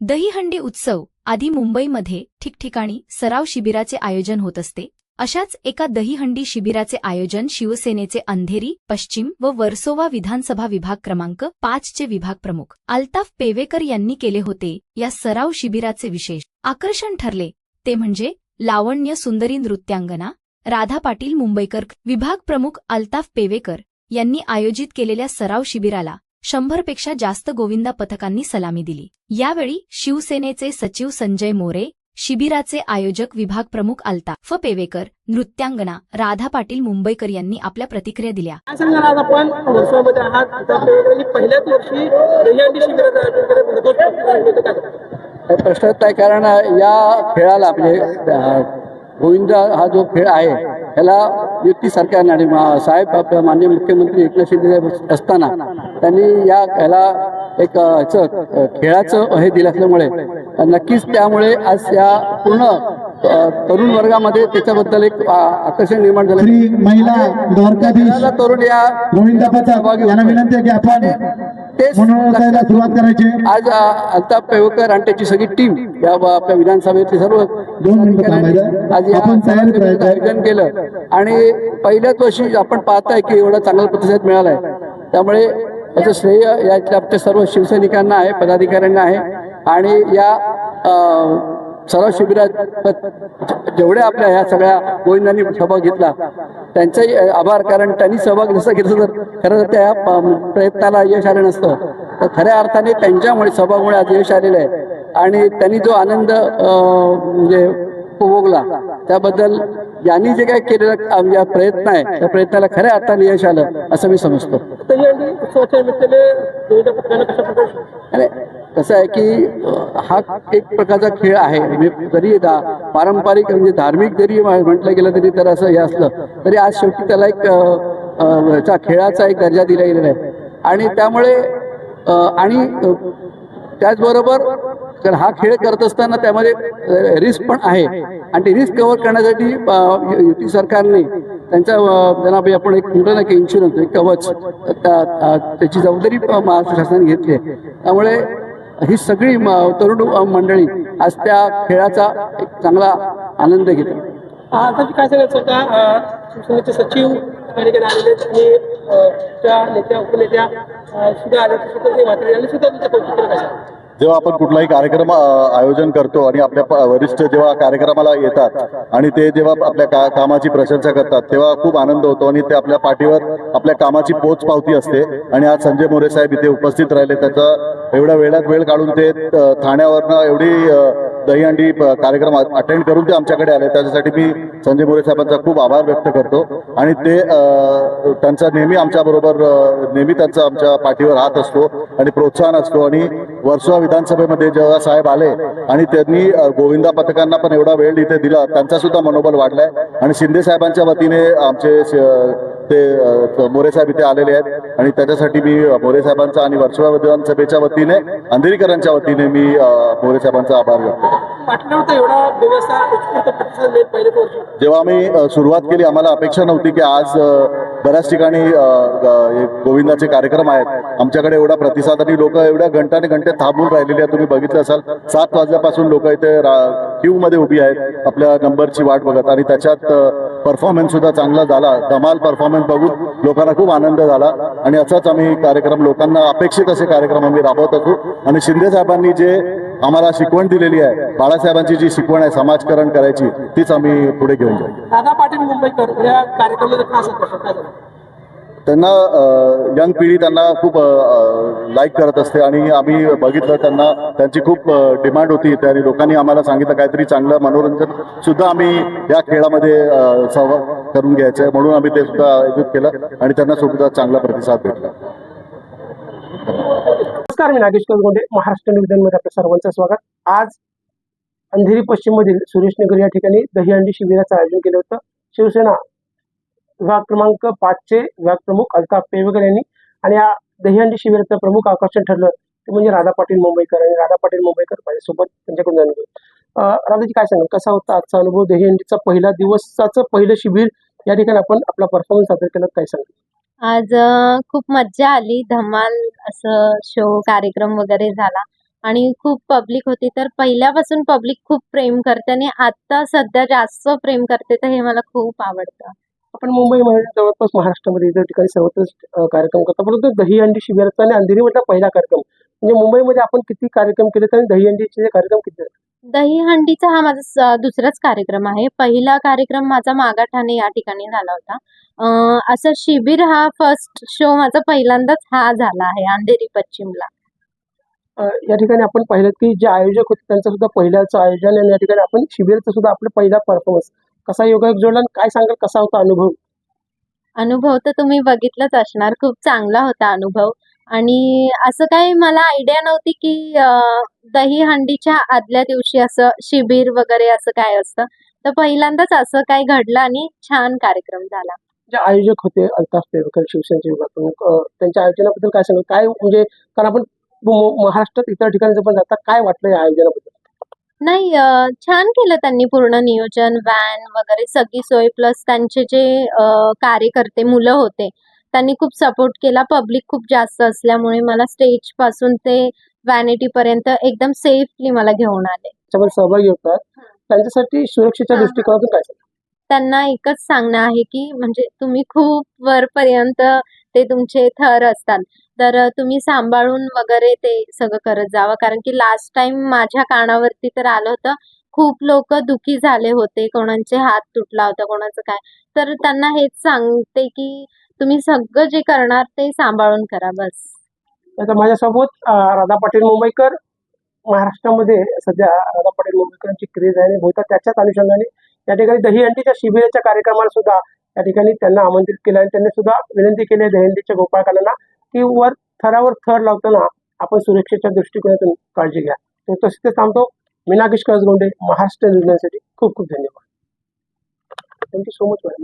दहीहंडी उत्सव आधी मुंबईमध्ये ठिकठिकाणी सराव शिबिराचे आयोजन होत असते. अशाच एका दहीहंडी शिबिराचे आयोजन शिवसेनेचे अंधेरी पश्चिम व वर्सोवा विधानसभा विभाग क्रमांक पाचचे विभाग प्रमुख अल्ताफ पेवेकर यांनी केले होते या सराव शिबिराचे विशेष आकर्षण ठरले. ते म्हणजे लावण्य सुंदरी नृत्यांगना राधा पाटील मुंबईकर विभाग प्रमुख अल्ताफ पेवेकर यांनी आयोजित केलेल्या सराव शिबिराला शंभरपेक्षा जास्त गोविंदा पथकांनी सलामी दिली. यावेळी शिवसेनेचे सचिव संजय मोरे शिबिराचे आयोजक विभाग प्रमुख अल्ताफ पेवेकर नृत्यांगना राधा पाटील मुंबईकर यांनी आपल्या प्रतिक्रिया दिल्या. आज आपण वर्षामध्ये आहात. पहिल्याच वर्षी प्रश्नच नाही कारण या खेळाला म्हणजे गोविंद हा जो खेळ आहे ह्याला युती सरकारने आणि साहेब आपले माननीय मुख्यमंत्री एकनाथ शिंदे असताना त्यांनी या ह्याला एक खेळाचं हे दिलं असल्यामुळे नक्कीच त्यामुळे आज या पूर्ण तरुण वर्गामध्ये त्याच्याबद्दल एक आकर्षण निर्माण झालं. श्री महिला द्वारकाधीश तरुण या गोविंदा यांना विनंती आहे की आपण सुरुवात करायची. आज अ, अल्ताफ पेवकर आणि त्याची सगळी टीम या आपल्या विधानसभेतली सर्व. आज या. आयोजन केलं. आणि पहिल्याच वर्षी आपण पाहताय की एवढा चांगला प्रतिसाद मिळालाय. त्यामुळे याचं श्रेय यातल्या आमच्या सर्व शिवसैनिकांना आहे पदाधिकाऱ्यांना आहे. आणि या सराव शिबिरात जेवढ्या आपल्या ह्या सगळ्या गोविंदांनी सहभाग घेतला त्यांचाही आभार. कारण त्यांनी सहभाग नसता घेतला तर खरं तर त्या प्रयत्नाला यश आलं नसतं. तर खऱ्या अर्थाने त्यांच्यामुळे सहभागामुळे आज यश आलेलं आहे. आणि त्यांनी जो आनंद म्हणजे उपभोगला त्याबद्दल यांनी जे काय केलेलं या प्रयत्न आहे त्या प्रयत्नाला खऱ्या अर्थाने यश आलं असं मी समजतो. आणि कसं आहे की हा एक प्रकारचा खेळ आहे. म्हणजे जरी धा- पारंपरिक म्हणजे धार्मिक जरी म्हटलं गेलं तरी तर असं हे असलं तरी आज शेवटी त्याला एक अं, खेळाचा एक दर्जा दिला गेलेला आहे. आणि त्यामुळे आणि त्याचबरोबर तर हा खेळ करत असताना त्यामध्ये रिस्क पण आहे. आणि ते रिस्क कव्हर करण्यासाठी युती सरकारने त्यांचा त्यांना आपण एक म्हणतो ना की इन्शुरन्स एक कवच त्याची जबाबदारी महाराष्ट्र शासनाने घेतली आहे. त्यामुळे ही सगळी तरुण मंडळी आज त्या खेळाचा एक चांगला आनंद घेते आता काय सांगायचं का शिवसेनेचे सचिव ठिकाणी आलेले आणि त्या नेत्या उपनेत्या सुद्धा आल्या सुद्धा ते म्हात्रे सुद्धा त्यांचं कौतुक जेव्हा आपण कुठलाही कार्यक्रम आयोजन करतो आणि आपल्या प- वरिष्ठ जेव्हा कार्यक्रमाला येतात आणि ते जेव्हा आपल्या का कामाची प्रशंसा करतात तेव्हा खूप आनंद होतो आणि ते आपल्या पाठीवर आपल्या कामाची पोच पावती असते. आणि आज संजय मोरे साहेब इथे उपस्थित राहिले त्याचा एवढ्या वेळात वेळ काढून ते ठाण्यावरनं एवढी दहीहंडी प- कार्यक्रम अटेंड करून ते आमच्याकडे आले. त्याच्यासाठी मी संजय मोरे साहेबांचा खूप आभार व्यक्त करतो. आणि ते त्यांचा नेहमी आमच्याबरोबर नेहमी त्यांचा आमच्या पाठीवर हात असतो आणि प्रोत्साहन असतो. आणि वर्सोवा विधानसभेमध्ये जेव्हा साहेब आले आणि त्यांनी गोविंदा पथकांना पण एवढा वेळ इथे दिला त्यांचा सुद्धा मनोबल वाढलाय. आणि शिंदे साहेबांच्या वतीने आमचे ते मोरे साहेब इथे आलेले आहेत. आणि त्याच्यासाठी मी मोरे साहेबांचा आणि वर्सोवा विधानसभेच्या वतीने अंधेरीकरांच्या वतीने मी मोरे साहेबांचा आभार व्यक्त करतो. जेव्हा आम्ही सुरुवात केली आम्हाला अपेक्षा नव्हती की आज बऱ्याच ठिकाणी गोविंदाचे कार्यक्रम आहेत. आमच्याकडे एवढा प्रतिसाद आणि लोक एवढ्या घंटाने घंटे थांबून राहिलेले आहेत. तुम्ही बघितलं असाल सात वाजल्यापासून लोक इथे क्यू मध्ये उभी आहेत आपल्या नंबरची वाट बघत. आणि त्याच्यात परफॉर्मन्स सुद्धा चांगला झाला. धमाल परफॉर्मन्स बघून लोकांना खूप आनंद झाला. आणि असाच आम्ही कार्यक्रम लोकांना अपेक्षित असे कार्यक्रम आम्ही राबवत असू. आणि शिंदे साहेबांनी जे आम्हाला शिकवण दिलेली आहे. बाळासाहेबांची जी शिकवण आहे समाजकरण करायची तीच आम्ही पुढे घेऊन जाऊ. दादा पाटील मुंबईकर या कार्यक्रमाला? त्यांना यंग पिढी त्यांना खूप लाईक करत असते आणि आम्ही बघितलं त्यांना त्यांची खूप डिमांड होती आणि लोकांनी आम्हाला सांगितलं काहीतरी चांगलं मनोरंजन सुद्धा आम्ही या खेळामध्ये सहभाग करून घ्यायचं आहे. म्हणून आम्ही ते सुद्धा आयोजित केलं आणि त्यांना सुद्धा चांगला प्रतिसाद भेटला. नमस्कार मी नागेश कसगोंडे महाराष्ट्र निवेदनमध्ये आपल्या सर्वांचं स्वागत. आज अंधेरी पश्चिम मधील सुरेशनगर या ठिकाणी दहीहंडी शिबिराचं आयोजन केलं होतं. शिवसेना विभाग क्रमांक पाचचे विभाग प्रमुख अल्ताफ पेवेकर यांनी आणि या दहीहंडी शिबिराचं प्रमुख आकर्षण ठरलं ते म्हणजे राधा पाटील मुंबईकर आणि राधा पाटील मुंबईकर माझ्यासोबत त्यांच्याकडून जाणून घेऊ. राधाजी काय सांगाल? कसा होता आजचा अनुभव? दहीहंडीचा पहिला दिवसाचं पहिलं शिबिर या ठिकाणी आपण आपला परफॉर्मन्स सादर केला काय सांगितलं आज अ, खूप मज्जा आली. धमाल असं शो कार्यक्रम वगैरे झाला. आणि खूप पब्लिक होती. तर पहिल्यापासून पब्लिक खूप प्रेम करते आणि आता सध्या जास्त प्रेम करते तर हे मला खूप आवडतं. आपण मुंबई मुंबईमध्ये जवळपास महाराष्ट्रामध्ये इतर ठिकाणी सर्वत्र कार्यक्रम करतो. परंतु दहीहंडी शिबिराचा आणि अंधेरीमधला पहिला कार्यक्रम म्हणजे मुंबईमध्ये आपण किती कार्यक्रम केले आणि दहीहंडीचे अंडीचे कार्यक्रम किती झाले? दहीहंडीचा हा माझा दुसराच कार्यक्रम आहे. पहिला कार्यक्रम माझा मागाठाणे या ठिकाणी झाला होता. असं शिबिर हा फर्स्ट शो माझा पहिल्यांदाच हा झाला आहे अंधेरी पश्चिमला. या ठिकाणी आपण पाहिलं की जे आयोजक होते त्यांचं सुद्धा पहिल्याचं आयोजन आणि या ठिकाणी आपण शिबिराचं सुद्धा आपला पहिला परफॉर्मन्स कसा योगायोग जोडला आणि काय सांगाल कसा होता अनुभव? अनुभव तर तुम्ही बघितलाच असणार. खूप चांगला होता अनुभव. आणि असं काही मला आयडिया नव्हती की अं, दहीहंडीच्या आदल्या दिवशी असं शिबिर वगैरे असं काय असतं. तर पहिल्यांदाच असं काही घडलं आणि छान कार्यक्रम झाला. जे आयोजक होते अल्ताफ पेरकर शिवसेनेचे त्यांच्या आयोजनाबद्दल काय सांगाल? काय म्हणजे कारण आपण महाराष्ट्रात इतर ठिकाणी पण जाता काय वाटलं या आयोजनाबद्दल? नाही छान केलं त्यांनी पूर्ण नियोजन व्हॅन वगैरे सगळी सोय प्लस त्यांचे जे कार्यकर्ते मुलं होते त्यांनी खूप सपोर्ट केला. पब्लिक खूप जास्त असल्यामुळे मला स्टेजपासून ते व्हॅनिटी पर्यंत एकदम सेफली मला घेऊन आले. सहभागी होतात. त्यांच्यासाठी सुरक्षेच्या. दृष्टिकोनातून काय? त्यांना एकच सांगणं आहे की म्हणजे तुम्ही खूप वरपर्यंत ते तुमचे थर असतात. तर तुम्ही सांभाळून वगैरे ते सगळं करत जावं. कारण की लास्ट टाइम माझ्या कानावरती तर आलं होतं. खूप लोक दुखी झाले होते. कोणाचे हात तुटला होता कोणाचं काय. तर त्यांना हेच सांगते की तुम्ही सगळं जे करणार ते सांभाळून करा बस. आता माझ्यासोबत राधा पाटील मुंबईकर महाराष्ट्रामध्ये सध्या राधा पाटील मुंबईकरांची क्रेज आहे आणि त्याच्याच अनुषंगाने या ठिकाणी दहीहंडीच्या शिबिराच्या कार्यक्रमाला सुद्धा त्या ठिकाणी त्यांना आमंत्रित केलं आणि त्यांनी सुद्धा विनंती केली आहे दहीहंडीच्या गोपाळकांना की वर थरावर थर लावताना आपण सुरक्षेच्या दृष्टिकोनातून काळजी घ्या. तर तसे ते थांबतो मी नागेश कसगोंडे महाराष्ट्र न्यूजसाठी खूप खूप धन्यवाद. Thank you so much madam